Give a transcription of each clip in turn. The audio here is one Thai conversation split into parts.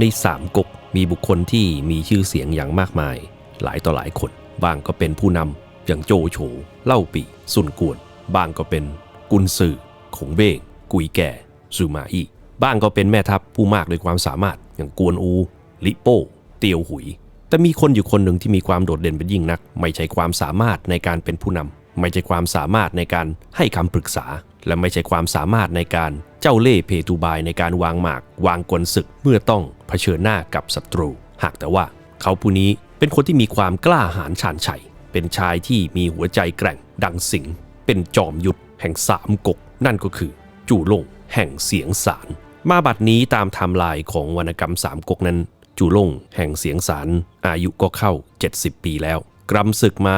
ในสามก๊กมีบุคคลที่มีชื่อเสียงอย่างมากมาย หลายต่อหลายคน บางก็เป็นผู้นำอย่างโจโฉเล่าปีสุนกวน บางก็เป็นกุนซือขงเบ้งกุยแก่ซูมาอีบ้างก็เป็นแม่ทัพผู้มากด้วยความสามารถอย่างกวนอู ลิโป้ เตียวหุย แต่มีคนอยู่คนหนึ่งที่มีความโดดเด่นเป็นยิ่งนัก ไม่ใช่ความสามารถในการเป็นผู้นำไม่ใช่ความสามารถในการให้คำปรึกษา และไม่ใช่ความสามารถในการเจ้าเล่ห์เพตูบายในการวางหมาก วางกลศึกเมื่อต้องเผชิญหน้ากับศัตรู หากแต่ว่าเขาผู้นี้เป็นคนที่มีความกล้าหาญชาญชัย เป็นชายที่มีหัวใจแกร่ง ดังสิง เป็นจอมยุทธแห่งสามกก นั่นก็คือ จู่ลงแห่งเสียงสาร มาบัดนี้ตามไทม์ไลน์ของวรรณกรรมสามก๊กนั้น จู่ลงแห่งเสียงสารอายุก็เข้า 70 ปีแล้ว กรำศึกมา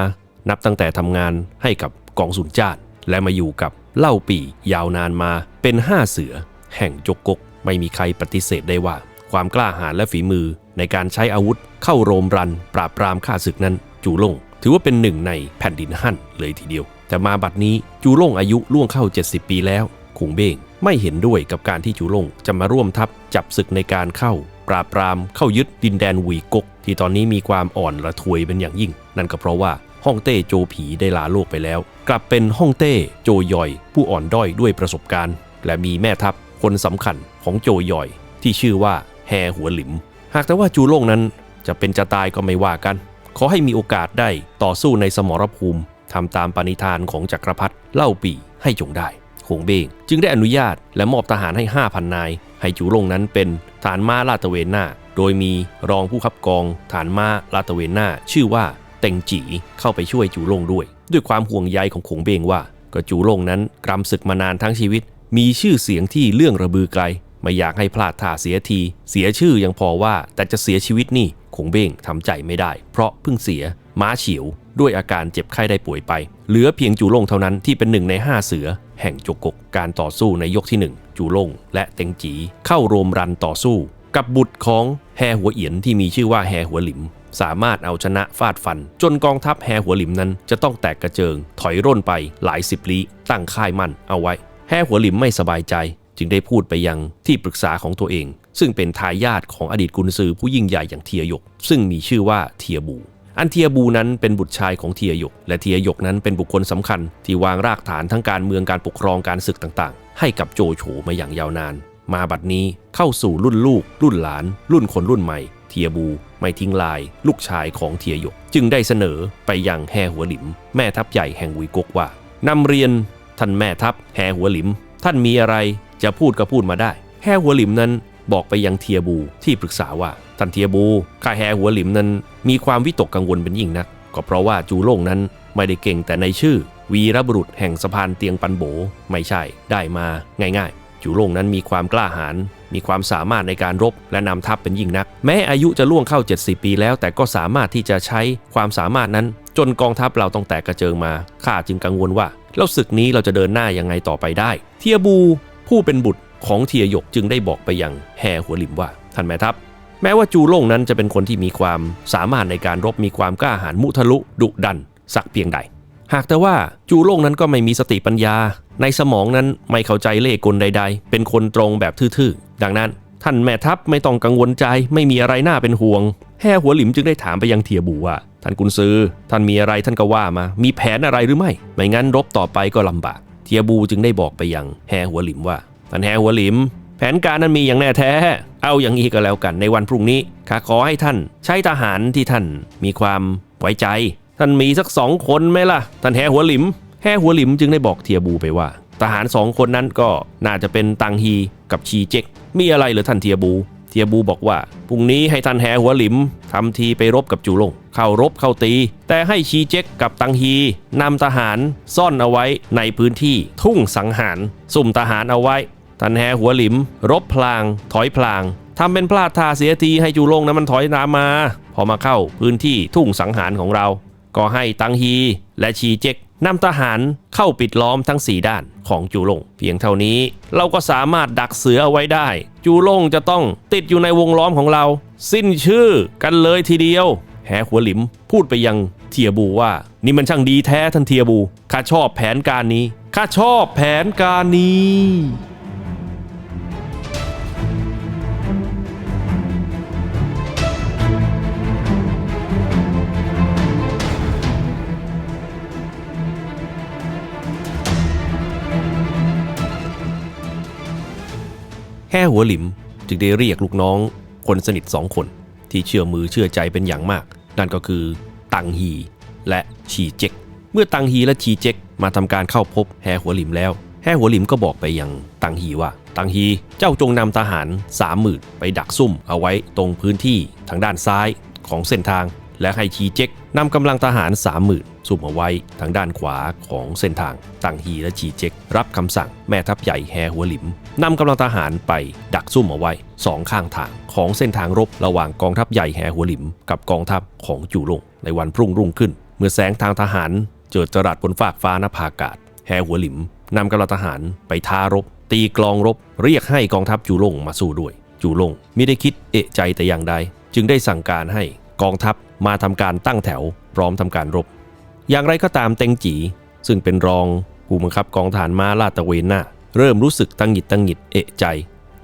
นับตั้งแต่ทำงานให้กับกองสุนจาตและมาอยู่กับ เล่าปียาวนานมาเป็นห้าเสือ แห่งจกกก ไม่มีใครปฏิเสธได้ว่า ความกล้าหาญและฝีมือในการใช้อาวุธเข้าโรมรัน ปราบปรามข้าศึกนั้น จูลงถือว่าเป็นหนึ่งในแผ่นดินหั่นเลยทีเดียว แต่มาบัดนี้จูลงอายุล่วงเข้า 70 ปีแล้วคงเบ้งไม่เห็นด้วยกับการที่จูลงจะมาร่วมทัพจับศึกในการเข้า ปราบปรามเข้ายึดดินแดนวีกก ที่ตอนนี้มีความอ่อนระทวยเป็นอย่างยิ่ง นั่นก็เพราะว่า ฮ่องเต้โจผีได้ลาโลกไปแล้ว กลับเป็นฮ่องเต้โจยอย ผู้อ่อนด้อยด้วยประสบการณ์ และมีแม่ทัพคนสำคัญของโจยอย ที่ชื่อว่าแฮหัวหลิม หากแต่ว่าจูโล่งนั้นจะเป็นจะตายก็ไม่ว่ากัน ขอให้มีโอกาสได้ต่อสู้ในสมรภูมิทำตามปณิธานของจักรพรรดิเล่าปีให้จงได้หงเบงจึงได้อนุญาตและมอบทหารให้ 5,000 นาย ให้จูลงนั้นเป็นฐานม้าลาดตะเวนหน้า โดยมีรองผู้ขับกองฐานม้าลาดตะเวนหน้า ชื่อว่า เต็งจีเข้าไปช่วยจูลงด้วย ด้วยความห่วงใยของขงเบงว่า ก็จูลงนั้นกรำศึกมานานทั้งชีวิต มีชื่อเสียงที่เรื่องระบือไกล ไม่อยากให้พลาดท่าเสียที เสียชื่อยังพอว่าแต่จะเสียชีวิตนี่คงเบงทำใจไม่ได้ เพราะเพิ่งเสียม้าเฉียว ด้วยอาการเจ็บไข้ได้ป่วยไป เหลือเพียงจูลงเท่านั้นที่เป็นหนึ่งในห้าเสือ แห่งจกกกการต่อสู้ในยกที่หนึ่งจูลงและเต็งจีเข้าโรมรันต่อสู้ กับบุตรของแฮหัวเอียนที่มีชื่อว่าแฮหัวหลิม สามารถเอาชนะฟาดฟัน จนกองทัพแฮหัวหลิมนั้นจะต้องแตกกระเจิง ถอยร่นไปหลายสิบลี้ตั้งค่ายมั่นเอาไว้ แฮหัวหลิมไม่สบายใจ จึงได้พูดไปยังที่ปรึกษาของตัวเอง ซึ่งเป็นทายาทของอดีตกุนซือผู้ยิ่งใหญ่อย่างเทียยก ซึ่งมีชื่อว่าเทียบูอันเทียบูนั้นเป็นบุตรชายของเทียยก และเทียยกนั้นเป็นบุคคลสำคัญ ที่วางรากฐานทั้งการเมืองการปกครองการศึกต่างๆ ให้กับโจโฉมาอย่างยาวนาน มาบัดนี้เข้าสู่รุ่นลูก รุ่นหลาน รุ่นคนรุ่นใหม่ เทียบู ไม่ทิ้งลาย ลูกชายของเทียหยก จึงได้เสนอไปยังแฮหัวหลิม แม่ทัพใหญ่แห่งหุยกกว่านำเรียนท่านแม่ทัพแฮหัวหลิม ท่านมีอะไรจะพูดก็พูดมาได้แฮหัวหลิมนั้นบอกไปยังเทียบูที่ปรึกษาว่าท่านเทียบูข้าแฮหัวหลิมนั้น มีความวิตกกังวลเป็นยิ่งนัก ก็เพราะว่าจูโล่งนั้นไม่ได้เก่งแต่ในชื่อ วีรบุรุษแห่งสะพานเตียงปันโบ ไม่ใช่ได้มาง่าย ๆ จูโล่งนั้นมีความกล้าหาญ มีความสามารถในการรบและนำทัพเป็นยิ่งนัก แม้อายุจะล่วงเข้า 70 ปีแล้ว แต่ก็สามารถที่จะใช้ความสามารถนั้น จนกองทัพเราต้องแตกกระเจิงมาข้าจึงกังวลว่าแล้วศึกนี้เราจะเดินหน้ายังไงต่อไปได้ เทียบูผู้เป็นบุตรของเทียหยกจึงได้บอกไปยังแห่หัวหลิมว่าท่านแม่ทัพแม้ว่าจูโล่งนั้นจะเป็นคนที่มีความสามารถในการรบมีความกล้าหาญมุทะลุดุดันสักเพียงใด หากแต่ว่าจูโล่งนั้นก็ไม่มีสติปัญญา ในสมองนั้นไม่เข้าใจเล่ห์กลใด ๆ เป็นคนตรงแบบทื่อๆ ดังนั้น ท่านแม่ทัพไม่ต้องกังวลใจไม่มีอะไรน่าเป็นห่วง แห่หัวหลิมจึงได้ถามไปยังเทียบูว่า ท่านกุนซือ ท่านมีอะไรท่านก็ว่ามา มีแผนอะไรหรือไม่ ไม่งั้นรบต่อไปก็ลำบาก เทียบูจึงได้บอกไปยังแห่หัวหลิมว่า ท่านแห่หัวหลิม แผนการนั้นมีอย่างแน่แท้ เอาอย่างนี้ก็แล้วกันในวันพรุ่งนี้ข้าขอให้ท่าน ใช้ทหารที่ท่านมีความไว้ใจ ท่านมีสักสองคนไหมล่ะ ท่านแห่หัวหลิม แห่หัวหลิมจึงได้บอกเทียบูไปว่า ทหารสองคนนั้นก็น่าจะเป็นตังฮีกับชีเจ็ก มีอะไรหรือท่านเทียบู เทียบูบอกว่าพรุ่งนี้ให้ท่านแห่หัวหลิมทำทีไปรบกับจูลง เข้ารบเข้าตี แต่ให้ชีเจ็กกับตังฮีนำทหารซ่อนเอาไว้ในพื้นที่ทุ่งสังหารสุ่มทหารเอาไว้ ท่านแห่หัวหลิม รบพลาง ถอยพลางทำเป็นพลาดท่าเสียทีให้จูลงนั้นมันถอยตามมา พอมาเข้าพื้นที่ทุ่งสังหารของเรา ก็ให้ตังฮีและชีเจ็กนำทหารเข้าปิดล้อมทั้ง 4 ด้านของจูลง เพียงเท่านี้เราก็สามารถดักเสือเอาไว้ได้ จูลงจะต้องติดอยู่ในวงล้อมของเรา สิ้นชื่อกันเลยทีเดียว แหหัวหลิมพูดไปยังเทียบูว่า นี่มันช่างดีแท้ท่านเทียบูข้าชอบแผนการนี้ข้าชอบแผนการนี้ แห่หัวหลิมจึงได้เรียกลูกน้อง คนสนิทสองคน ที่เชื่อมือเชื่อใจเป็นอย่างมาก นั่นก็คือ ตังฮีและชีเจ็ก เมื่อตังฮีและชีเจ็กมาทำการเข้าพบแห่หัวหลิมแล้ว แห่หัวหลิมก็บอกไปยังตังฮีว่า ตังฮีเจ้าจงนำทหารสามหมื่นไปดักซุ่มเอาไว้ตรงพื้นที่ทางด้านซ้ายของเส้นทาง และให้ชีเจ็กนำกำลังทหารสามหมื่น ซุ่มเอาไว้ทางด้านขวาของเส้นทางตังฮีและชีเจ็กรับคำสั่งแม่ทัพใหญ่แห่หัวหลิมนำกำลังทหารไปดักซุ่มเอาไว้สองข้างทางของเส้นทางรบระหว่างกองทัพใหญ่แห่หัวหลิม กับกองทัพของจู่ลงในวันพรุ่งรุ่งขึ้น เมื่อแสงทางทหารเจิดจรัสบนฟากฟ้านภาอากาศแห่หัวหลิมนำกำลังทหารไปท้ารบ ตีกลองรบ เรียกให้กองทัพจู่ลงมาสู้ด้วย จู่ลงไม่ได้คิดเอะใจแต่อย่างใด จึงได้สั่งการให้กองทัพมาทำการตั้งแถว พร้อมทำการรบ อย่างไรก็ตามเต็งจี ซึ่งเป็นรองผู้บังคับกองฐานม้าลาดตะเวนหน้าเริ่มรู้สึกตังหิดตังหิดเอะใจ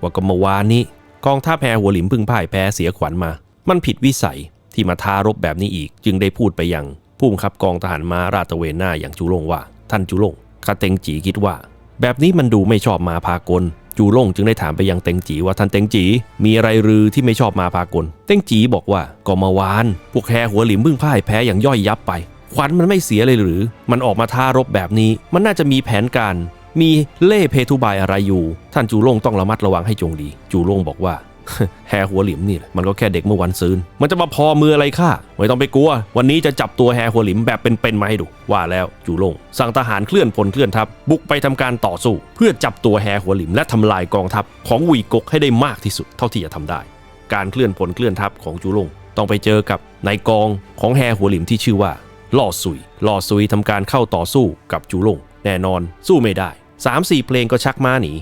ว่าก็เมื่อวานนี้ กองทัพแห่หัวหลิมพึ่งพ่ายแพ้เสียขวัญมา มันผิดวิสัยที่มาท้ารบแบบนี้อีก จึงได้พูดไปยังผู้บังคับกองทหารม้าลาตะเวนหน้าอย่างจูลงว่า ท่านจูลงข้าเต็งจีคิดว่า แบบนี้มันดูไม่ชอบมาพากลจูลงจึงได้ถามไปยังเต็งจีว่าท่านเต็งจี มีอะไรหรือที่ไม่ชอบมาพากล เต็งจีบอกว่าก็มาวาน พวกแฮหัวหลิมพิ่งพ่ายแพ้อย่างย่อยยับไป ขวัญมันไม่เสียเลยหรือ มันออกมาท้ารบแบบนี้ มันน่าจะมีแผนการ มีเล่เพทุบายอะไรอยู่ ท่านจูลงต้องระมัดระวังให้จงดี จูลงบอกว่าแฮหัวหลิมนี่แหละมันก็แค่เด็กเมื่อวันซืน มันจะมาพอมืออะไรข้าไม่ต้องไปกลัว วันนี้จะจับตัวแฮหัวหลิมแบบเป็นๆมาให้ดู ว่าแล้วจูลง สั่งทหารเคลื่อนพลเคลื่อนทัพบุกไปทำการต่อสู้ เพื่อจับตัวแฮหัวหลิมและทำลายกองทัพของวีกกให้ได้มากที่สุดเท่าที่จะทำได้ การเคลื่อนพลเคลื่อนทัพของจูลงต้องไปเจอกับนายกองของแฮหัวหลิมที่ชื่อว่า ล่อซุยล่อซุยทำการเข้าต่อสู้กับจูลงแน่นอนสู้ไม่ได้สามสี่เพลงก็ชักม้าหนี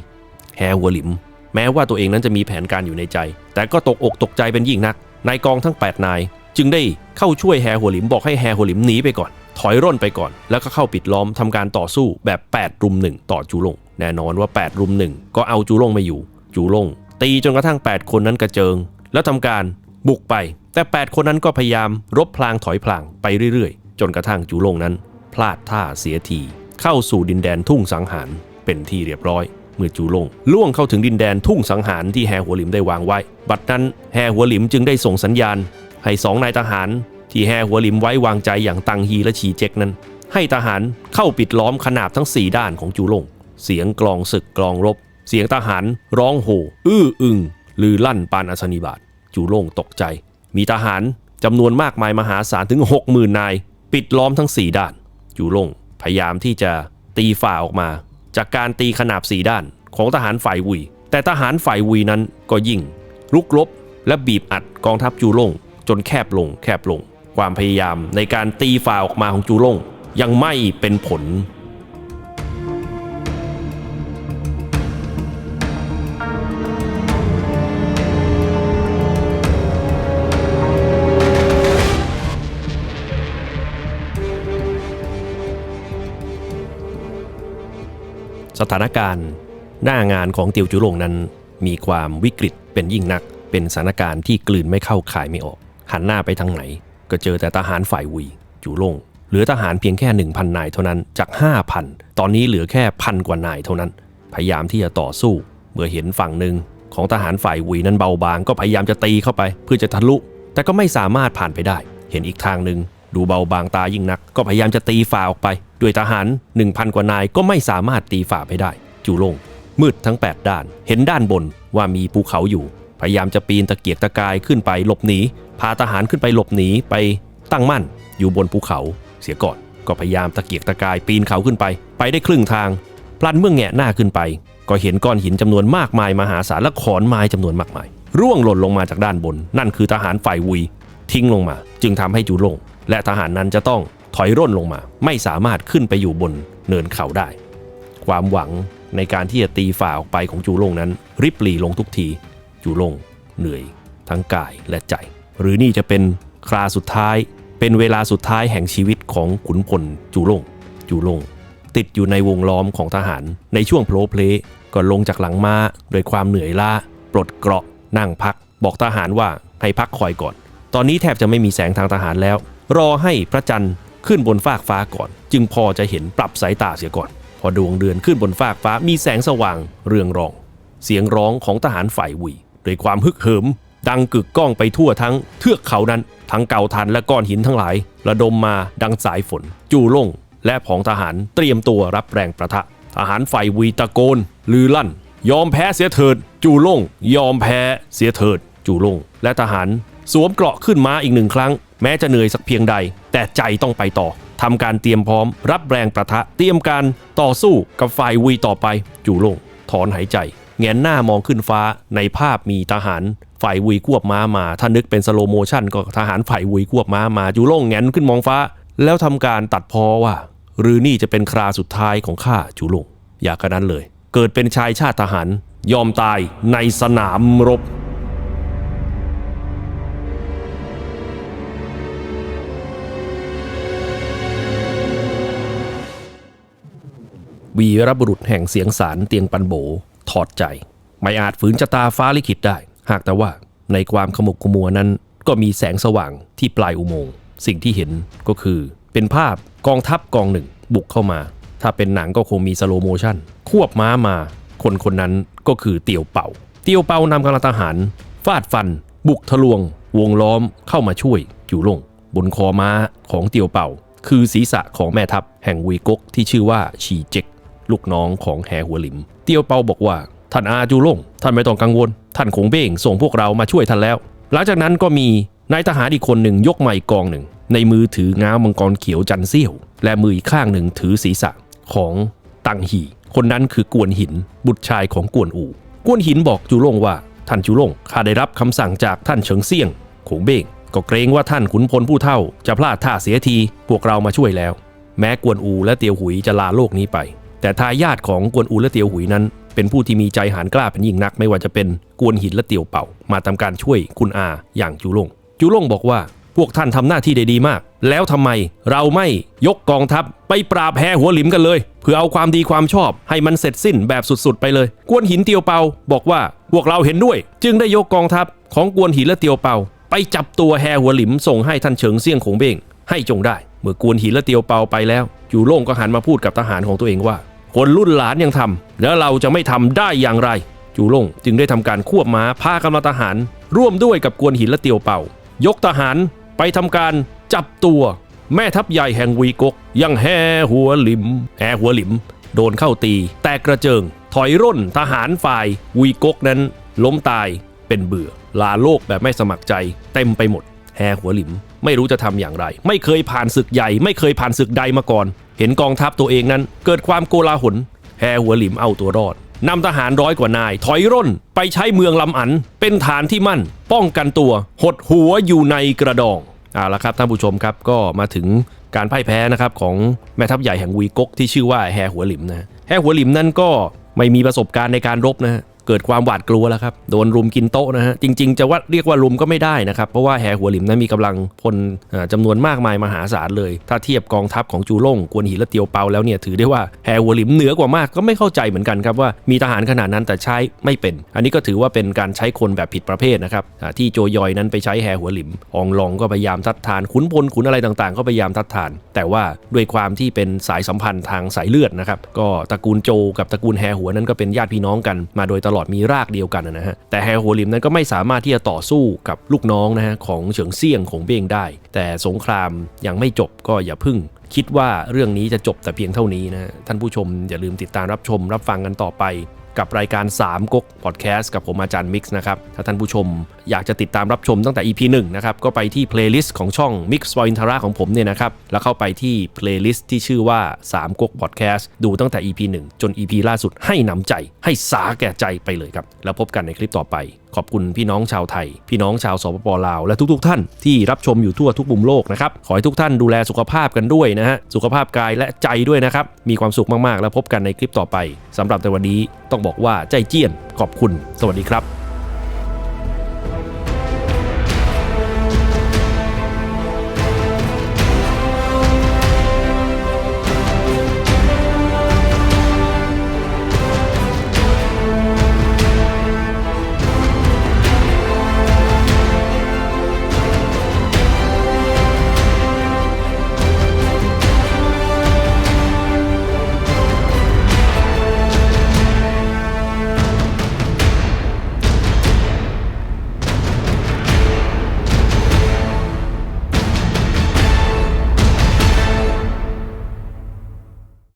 แฮหัวหลิม แม้ว่าตัวเองนั้นจะมีแผนการอยู่ในใจ แต่ก็ตกอกตกใจเป็นยิ่งนักนายกองทั้ง 8 นาย จึงได้เข้าช่วยแฮหัวหลิมบอกให้แฮหัวหลิมหนีไปก่อน ถอยร่นไปก่อน แล้วก็เข้าปิดล้อมทำการต่อสู้แบบ 8 รุมหนึ่งต่อจูลงแน่นอนว่า 8 รุมหนึ่งก็เอาจูลงไม่อยู่ จูลงตีจนกระทั่ง 8 คนนั้นกระเจิง แล้วทำการบุกไป แต่ 8 คนนั้นก็พยายามรบพลางถอยพลางไปเรื่อย จนกระทั่งจูลงนั้น พลาดท่าเสียที เข้าสู่ดินแดนทุ่งสังหารเป็นที่เรียบร้อย เมื่อจูลงล่วงเข้าถึงดินแดนทุ่งสังหารที่แฮหัวหลิมได้วางไว้ บัดนั้นแฮหัวหลิมจึงได้ส่งสัญญาณ ให้สองนายทหาร ที่แฮหัวหลิมไว้วางใจอย่างตังฮีและชีเจกนั้น ให้ทหารเข้าปิดล้อมขนาบทั้ง 4 ด้านของจูลงเสียงกลองศึกกลองรบ เสียงทหารร้องโห่อื้ออึงลือลั่นปานอสนิบาตจูลงตกใจ มีทหารจำนวนมากมายมหาศาลถึง 60,000 นาย ปิดล้อมทั้ง 4 ด้านจูลงพยายามที่จะตีฝ่าออกมา จากการตีขนาบสีด้านของทหารฝ่ายวีแต่ทหารฝ่ายวีนั้นก็ยิ่งลุกลบและบีบอัดกองทัพจูลงจนแคบลงแคบลง ความพยายามในการตีฝ่าออกมาของจูลงยังไม่เป็นผล สถานการณ์ หน้างานของเตียวจุลงนั้น มีความวิกฤตเป็นยิ่งนัก เป็นสถานการณ์ที่กลืนไม่เข้าขายไม่ออก หันหน้าไปทางไหน ก็เจอแต่ทหารฝ่ายวุยจูลงเหลือทหารเพียงแค่ 1,000 นายเท่านั้นจาก 5,000 ตอนนี้เหลือแค่พันกว่านายเท่านั้น พยายามที่จะต่อสู้ เมื่อเห็นฝั่งหนึ่งของทหารฝ่ายวุยนั้นเบาบางก็พยายามจะตีเข้าไป เพื่อจะทะลุ แต่ก็ไม่สามารถผ่านไปได้ เห็นอีกทางหนึ่ง ดูเบาบางตายิ่งนัก ก็พยายามจะตีฝ่าออกไป ด้วยทหาร 1,000 กว่านายก็ไม่สามารถตีฝ่าไปได้ จูลง มืดทั้ง 8 ด้าน เห็นด้านบนว่ามีภูเขาอยู่ พยายามจะปีนตะเกียกตะกายขึ้นไปหลบหนีพาทหารขึ้นไปหลบหนีไปตั้งมั่น อยู่บนภูเขา เสียก่อน ก็พยายามตะเกียกตะกายปีนเขาขึ้นไป ไปได้ครึ่งทางพลันเมื่อแงะหน้าขึ้นไป ก็เห็นก้อนหินจำนวนมากมายมหาศาลและขอนไม้จำนวนมากมาย ร่วงหล่นลงมาจากด้านบน นั่นคือทหารฝ่ายวุยทิ้งลงมา จึงทำให้จูลง และทหารนั้นจะต้องถอยร่นลงมา ไม่สามารถขึ้นไปอยู่บนเนินเขาได้ ความหวังในการที่จะตีฝ่าออกไปของจูลงนั้น ริบหลีลงทุกที จูลงเหนื่อย ทั้งกายและใจ หรือนี่จะเป็นคราสุดท้าย เป็นเวลาสุดท้ายแห่งชีวิตของขุนพลจูลง จูลง ติดอยู่ในวงล้อมของทหารในช่วงโผล่เพลก็ลงจากหลังม้าโดยความเหนื่อยล้าปลดเกราะนั่งพัก บอกทหารว่าให้พักคอยก่อน ตอนนี้แทบจะไม่มีแสงทางทหารแล้ว รอให้พระจันทร์ขึ้นบนฟากฟ้าก่อน จึงพอจะเห็นปรับสายตาเสียก่อน พอดวงเดือนขึ้นบนฟากฟ้ามีแสงสว่างเรืองรอง เสียงร้องของทหารฝ่ายวีด้วยความฮึกเหิม ดังกึกก้องไปทั่วทั้งเทือกเขานั้น ทั้งเก่าทันและก้อนหินทั้งหลาย ระดมมาดังสายฝน จู่ล่ง และผองทหารเตรียมตัวรับแรงประทะ ทหารฝ่ายวีตะโกนลือลั่น ยอมแพ้เสียเถิด จู่ล่ง ยอมแพ้เสียเถิด จู่ล่ง และทหาร สวมเกราะขึ้นมาอีกหนึ่งครั้ง แม้จะเหนื่อยสักเพียงใด แต่ใจต้องไปต่อทำการเตรียมพร้อม รับแรงประทะ เตรียมการต่อสู้กับฝ่ายวีต่อไป จู่ล่งถอนหายใจแงนหน้ามองขึ้นฟ้าในภาพมีทหารฝ่ายวุยควบม้ามา ถ้านึกเป็นสโลโมชันก็ทหารฝ่ายวุยควบม้ามาจูโล่งแงนขึ้นมองฟ้า แล้วทำการตัดพอว่า หรือนี่จะเป็นคราสุดท้ายของข้าจูโล่งอยากกระนั้นเลย เกิดเป็นชายชาติทหาร ยอมตายในสนามรบ วีรบุรุษแห่งเสียงสารเตียงปันโบ ถอดใจ ไม่อาจฝืนชะตาฟ้าลิขิตได้ หากแต่ว่าในความขมุกขมัวนั้น ก็มีแสงสว่างที่ปลายอุโมงค์สิ่งที่เห็นก็คือ เป็นภาพกองทัพกองหนึ่งบุกเข้ามา ถ้าเป็นหนังก็คงมีสโลโมชั่น ควบม้ามา คนคนนั้นก็คือเตียวเป่า เตียวเป่านำกำลังทหารฟาดฟัน บุกทะลวง วงล้อมเข้ามาช่วยจูลง บนคอม้าของเตียวเป่า คือศีรษะของแม่ทัพแห่งวีกกที่ชื่อว่าชีเจก ลูกน้องของแฮหัวหลิม เตียวเปาบอกว่า ท่านอาจูล่งท่านไม่ต้องกังวล ท่านคงเบ้งส่งพวกเรามาช่วยท่านแล้ว หลังจากนั้นก็มีนายทหารอีกคนหนึ่งยกไม้กองหนึ่ง ในมือถือง้าวมังกรเขียวจันเซี่ยว และมืออีกข้างหนึ่งถือศีรษะของตังหีคนนั้นคือกวนหิน บุตรชายของกวนอูกวนหินบอกจูล่งว่า ท่านจูล่งข้าได้รับคำสั่งจากท่านเฉิงเซี่ยงคงเบ้งก็เกรงว่าท่านขุนพลผู้เท่า จะพลาดท่าเสียทีพวกเรามาช่วยแล้ว แม้กวนอูและเตียวหุยจะลาโลกนี้ไป แต่ทายาทของกวนอูและเตียวหุยนั้น เป็นผู้ที่มีใจหานกล้าเป็นยิ่งนักไม่ว่าจะเป็นกวนหินและเตียวเป่า มาทำการช่วยคุณอาอย่างจูลงจูลงบอกว่าพวกท่านทำหน้าที่ได้ดีมาก แล้วทำไมเราไม่ยกกองทัพไปปราบแฮหัวหลิมกันเลย เพื่อเอาความดีความชอบให้มันเสร็จสิ้นแบบสุดๆ ไปเลย กวนหินเตียวเปาบอกว่าพวกเราเห็นด้วย จึงได้ยกกองทัพของกวนหินและเตียวเปา ไปจับตัวแฮหัวหลิมส่งให้ท่านเฉิงเซี่ยงคงเบงให้จงได้ เมื่อกวนหินและเตียวเปาไปแล้วจูโล่งก็หันมาพูดกับทหารของตัวเองว่า คนรุ่นหลานยังทำแล้วเราจะไม่ทำได้อย่างไร จูล่งจึงได้ทำการควบม้าพากำลังทหาร ร่วมด้วยกับกวนหินและเตียวเป่า ยกทหารไปทำการจับตัว แม่ทัพใหญ่แห่งวีกก ยังแห่หัวหลิมแห่หัวหลิม โดนเข้าตี แตกกระเจิง ถอยร่นทหารฝ่ายวีกกนั้น ล้มตายเป็นเบื่อลาโลกแบบไม่สมัครใจ เต็มไปหมดแฮหัวหลิม ไม่รู้จะทำอย่างไร ไม่เคยผ่านศึกใหญ่ ไม่เคยผ่านศึกใดมาก่อน เห็นกองทัพตัวเองนั้น เกิดความโกลาหลแฮหัวหลิมเอาตัวรอดนำทหารร้อยกว่านาย ถอยร่น ไปใช้เมืองลำอัน เป็นฐานที่มั่น ป้องกันตัว หดหัวอยู่ในกระดองเอาละครับท่านผู้ชมครับก็มาถึงการพ่ายแพ้นะครับของแม่ทัพใหญ่แห่งวีกกที่ชื่อว่าแฮหัวหลิมนะแฮหัวหลิมนั่นก็ไม่มีประสบการณ์ในการรบนะ เกิดความหวาดกลัวแล้วครับโดนรุมกินโต๊ะนะฮะจริง ๆ จะว่าเรียกว่ารุมก็ไม่ได้นะครับ เพราะว่าแฮหัวหลิมนั้นมีกำลังพลเอ่อจำนวนมากมายมหาศาลเลย ถ้าเทียบกองทัพของจูล่งกวนหินและเตียวเปาแล้วเนี่ยถือได้ว่าแฮหัวหลิมเหนือกว่ามากก็ไม่เข้าใจเหมือนกันครับว่ามีทหารขนาดนั้นแต่ใช้ไม่เป็น อันนี้ก็ถือว่าเป็นการใช้คนแบบผิดประเภทนะครับที่โจยอยนั้นไปใช้แฮหัวหลิมอองลองก็พยายามทัดทานขุนพลขุนอะไรต่างๆ ก็พยายามทัดทาน แต่ว่าด้วยความที่เป็นสายสัมพันธ์ทางสายเลือดนะครับก็ตระกูลโจกับตระกูลแฮหัวนั้นก็เป็นญาติพี่น้องกันมาโดยตลอดมีรากเดียวกันนะฮะแต่แฮหัวหลิมนั้นก็ไม่สามารถที่จะต่อสู้กับลูกน้องนะฮะของเฉิงเซี่ยงของเบ้งได้ แต่สงครามยังไม่จบก็อย่าพึ่งคิดว่าเรื่องนี้จะจบแต่เพียงเท่านี้นะท่านผู้ชมอย่าลืมติดตามรับชมรับฟังกันต่อไป กับรายการ 3ก๊กพอดแคสต์กับผมอาจารย์มิกซ์นะครับ ถ้าท่านผู้ชมอยากจะติดตามรับชมตั้งแต่ EP 1นะครับ ก็ไปที่เพลย์ลิสต์ของช่อง Mix p o i n t e r a ของผมเนี่ยนะครับ แล้วเข้าไปที่เพลย์ลิสต์ที่ชื่อว่า 3ก๊กพอดแคสต์ดูตั้งแต่ EP 1 จน EP ล่าสุดให้หนำใจ ให้สาแก่ใจไปเลยครับ แล้วพบกันในคลิปต่อไป ขอบคุณพี่น้องชาวไทย พี่น้องชาวสปปลาวและทุกๆท่านที่รับชมอยู่ทั่วทุกมุมโลกนะครับ ขอให้ทุกท่านดูแลสุขภาพกันด้วยนะฮะ สุขภาพกายและใจด้วยนะครับ มีความสุขมากๆ แล้วพบกันในคลิปต่อไปสำหรับในวันนี้ต้องบอกว่าใจเจี้ยนขอบคุณ สวัสดีครับ